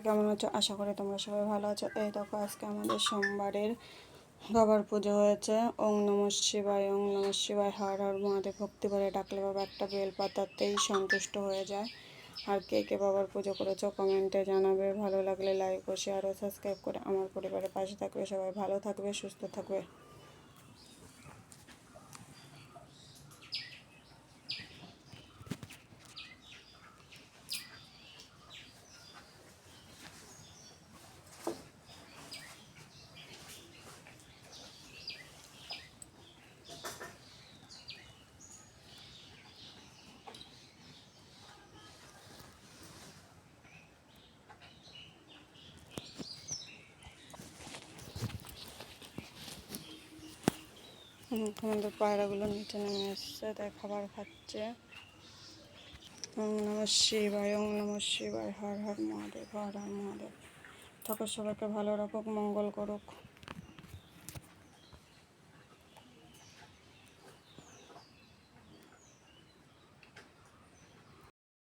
সবাই কেমন আছো? আশা করি তোমরা সবাই ভালো আছো। এই দেখো, আজকে আমাদের সোমবারের বাবার পুজো হয়েছে। ওং নম শিবায়, ওং নম শিবায়। হর হর মহাদেব, ভক্তি করে ডাকলে বাবা একটা বেল পাতাতেই সন্তুষ্ট হয়ে যায়। আর কে কে বাবার পুজো করেছ কমেন্টে জানাবে। ভালো লাগলে লাইক ও শেয়ার ও সাবস্ক্রাইব করে আমার পরিবারের পাশে থাকবে। সবাই ভালো থাকবে, সুস্থ থাকবে। আমাদের পায়রাগুলো নিচে নেমে এসছে, তাই খাবার খাচ্ছে। ওম নম শিবায়, ওম নম শিবায়, হর হর মহাদেব, হর হর মহাদেব। ঠাকুর সবাইকে ভালো রাখুক, মঙ্গল করুক।